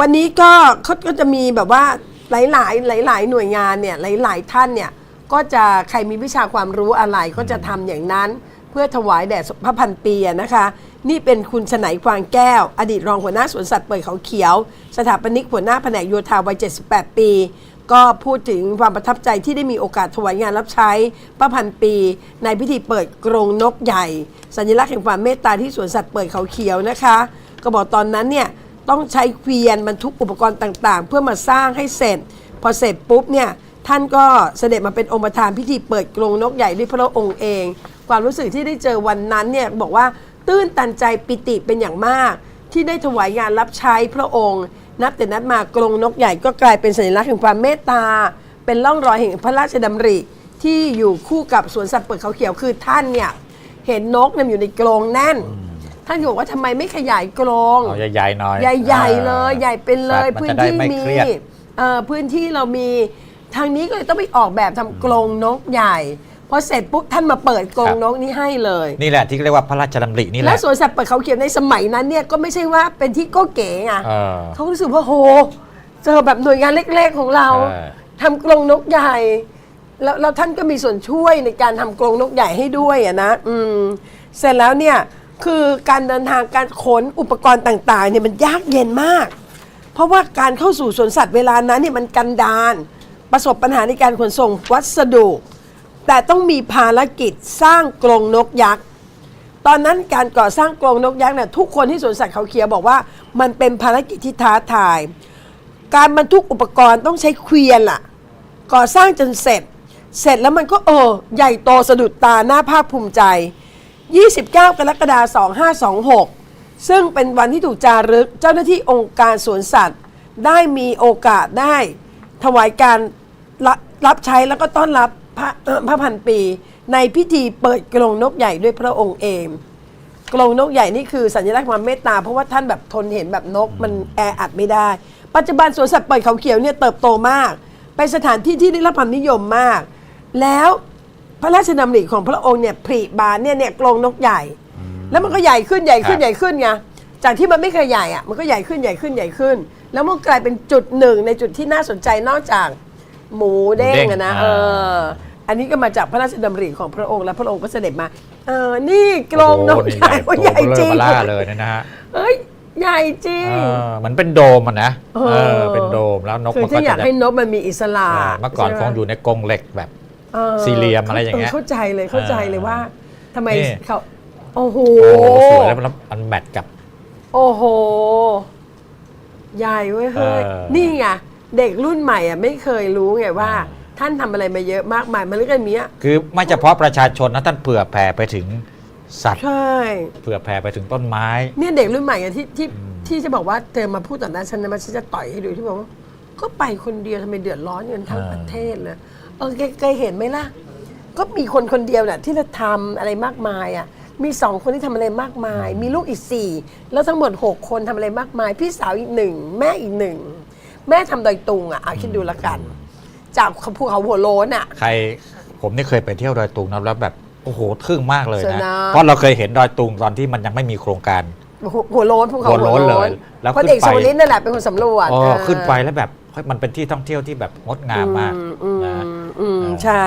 วันนี้ก็เขาก็จะมีแบบว่าหลาย ๆ หลาย ๆ หน่วยงานเนี่ยหลาย ๆ ท่านเนี่ยก็จะใครมีวิชาความรู้อะไรก็จะทำอย่างนั้น เพื่อถวายแด่พระพันปีอะนะคะ นี่เป็นคุณฉไนกวางแก้ว อดีตรองหัวหน้าสวนสัตว์เปิดเขาเขียว สถาปนิกหัวหน้าแผนกโยธาวัย 78 ปี ก็พูดถึงความประทับใจที่ได้มีโอกาสถวายงานรับใช้พระพันปี ในพิธีเปิดกรงนกใหญ่ สัญลักษณ์แห่งความเมตตาที่สวนสัตว์เปิดเขาเขียวนะคะ ก็บอกตอนนั้นเนี่ย ต้องใช้เกวียนบรรทุกอุปกรณ์ต่างๆ เพื่อมาสร้างให้เสร็จ พอเสร็จปุ๊บเนี่ยท่านก็เสด็จมาเป็นองค์ประธานพิธีเปิดกรงนกใหญ่ด้วยพระองค์เอง ความรู้สึกที่ได้เจอวันนั้นเนี่ยบอกว่าตื้นตันใจปิติเป็นอย่างมาก ที่ได้ถวายงานรับใช้พระองค์ นับแต่นัดมากรงนกใหญ่ก็กลายเป็นสัญลักษณ์แห่งความเมตตา เป็นร่องรอยแห่งพระราชดำริ ที่อยู่คู่กับสวนสัตว์เปิดเขาเขียวคือท่านเนี่ยเห็นนกเนี่ยอยู่ในกรงแน่น ท่านก็บอกว่าทำไมไม่ขยายกรงเอาใหญ่ๆหน่อยใหญ่ๆเลย ใหญ่เป็นเลยสัตว์มันพื้นจะได้ที่ไม่มีเครียดเอ่อพื้นที่เรามีทางนี้ก็เลยต้องไปออกแบบทำกรงนกใหญ่พอเสร็จปุ๊บท่านมาเปิดกรงนกนี้ให้เลย นี่แหละที่เรียกว่าพระราชดำรินี่แหและละสวนสัตว์เปิดเขาเขียวในสมัยนั้นเนี่ยก็ไม่ใช่ว่าเป็นที่โก็เก๋ไงเออเขารู้สึกว่าโหเจอแบบหน่วยงานเล็กๆของเราเออทำกรงนกใหญ่แล้วแล้วท่านก็มีส่วนช่วยในการทำกรงนกใหญ่ให้ด้วยอะนะอืมเสร็จแล้วเนี่ย คือการเดินทางการขนอุปกรณ์ต่างๆเนี่ยมันยากเย็นมาก เพราะว่าการเข้าสู่สวนสัตว์เวลานั้นเนี่ยมันกันดานประสบปัญหาในการขนส่งวัสดุ แต่ต้องมีภารกิจสร้างกรงนกยักษ์ตอนนั้นการก่อสร้างกรงนกยักษ์เนี่ยทุกคนที่สวนสัตว์เขาเขียวบอกว่า มันเป็นภารกิจที่ท้าทาย การบรรทุกอุปกรณ์ต้องใช้เกวียนล่ะ ก่อสร้างจนเสร็จ เสร็จแล้วมันก็เออใหญ่โตสะดุดตาหน้าภาคภูมิใจ 29 กรกฎาคม 2526 ซึ่งเป็นวันที่ถูกจารึกเจ้าหน้าที่องค์การสวนสัตว์ ได้มีโอกาสได้ถวายการรับรับใช้แล้วก็ต้อนรับพระพระพันปี ในพิธีเปิดกรงนกใหญ่ด้วยพระองค์เองกรงนกใหญ่นี่คือสัญลักษณ์ความเมตตาเพราะว่าท่านแบบทนเห็นแบบนกมันแออัดไม่ได้ ปัจจุบันสวนสัตว์เปิดเขาเขียวเนี่ยเติบโตมากเป็นสถานที่ที่ได้รับความนิยมมาก แล้ว พระราชดำริของพระองค์เนี่ยผลิบานเนี่ยเนี่ยกรงนกใหญ่ แล้วมันก็ใหญ่ขึ้นใหญ่ขึ้นครับ ใหญ่ขึ้นไงจากที่มันไม่เคยใหญ่อะมันก็ใหญ่ขึ้นใหญ่ขึ้นใหญ่ขึ้น แล้วมันกลายเป็นจุดหนึ่งในจุดที่น่าสนใจนอกจากหมูเด้งอะนะเออ อันนี้ก็มาจากพระราชดำริของพระองค์และพระองค์ก็เสด็จมา เออนี่กรงนกโอ้โหใหญ่ว่าใหญ่จริงโตเบลอมาล่าเลยนะฮะเอ้ยใหญ่จริง เออเหมือนเป็นโดมอะนะเออ เออเป็นโดมแล้วนกคือมันถ้าก็อยาจะกให้นกมันมีอิสระเออเมื่อก่อนใช่คไหมงอยู่ในกรงเหล็กแบบออ สี่เหลี่ยมอะไรอย่างเงี้ยเข้าใจเลยเข้าใจเลยว่าทำไมนี่เขาโอ้โหโอ้สวยแล้วมันมันแมทกับ โอ้โห ใหญ่เว้ยเฮ้ยเออนี่ไงเด็กรุ่นใหม่อะไม่เคยรู้ไงว่าเออท่านทำอะไรมาเยอะมากมายมันเรื่องนี้ยคือไม่เฉพาะประชาชนนะท่านเผื่อแผ่ไปถึงสัตว์ใช่เผื่อแผ่ไปถึงต้นไม้ เนี่ยเด็กรุ่นใหม่อะที่ที่ที่จะบอกว่าเธอมาพูดต่อหน้าฉันนะมันฉันจะต่อยให้ดูที่บอกว่า ก็ไปคนเดียวทำไมเดือดร้อนกันทั้งเออประเทศเลยเออแกเคยเห็นไหมล่ะ ก็มีคนคนเดียวน่ะที่จะทำอะไรมากมายอะมีสองคนที่ทำอะไรมากมาย มีลูกอีกสี่แล้วทั้งหมดหกคนทำอะไรมากมาย พี่สาวอีกหนึ่งแม่อีกหนึ่งแม่ทำดอยตุงอะเอาคิดดูละกัน จากภูเขาหัวโล้นอะ ใครผมนี่เคยไปเที่ยวดอยตุงนะแล้วแบบโอ้โหทึ่งมากเลยเสร็จนะนะเพราะเราเคยเห็นดอยตุงตอนที่มันยังไม่มีโครงการหัวหัวโล้นภูเขาหัวโล้นเลย แล้วพลเอกขึ้ชนไปวลิตนั่นแหละเป็นคนสำรวจอ๋อเออขึ้นไปแล้วแบบเฮ้ย มันเป็นที่ท่องเที่ยวที่แบบงดงามมากอืมนะอืมเออใช่